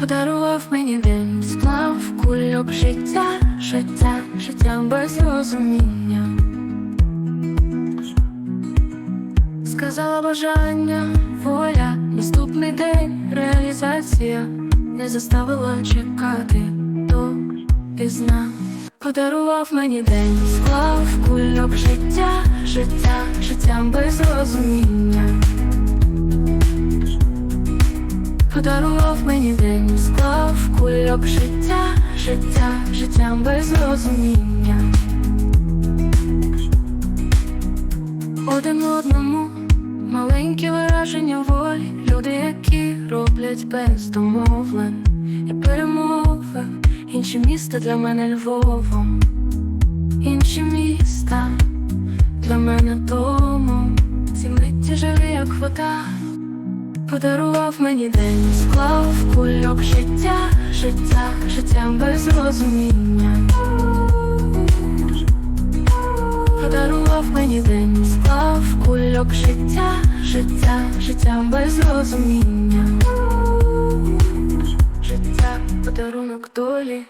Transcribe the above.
Подарував мені день, склав кульок життя, життя, життя без розуміння. Сказала бажання, воля, наступний день, реалізація не заставила чекати до пізна. Подарував мені день, склав кульок життя, життя, життя без розуміння. Подарував мені день, склав кульок життя, життя, життя без розуміння. Один одному маленькі вираження волі, люди, які роблять без домовлень і перемови, інші міста для мене Львовом, інші міста для мене домом, ці митті живі, як вода. Подарував мені день, склав кульок життя, життя, життя без розуміння. Подарував мені день, склав кульок життя, життя, життя без розуміння. Життя, подарунок долі.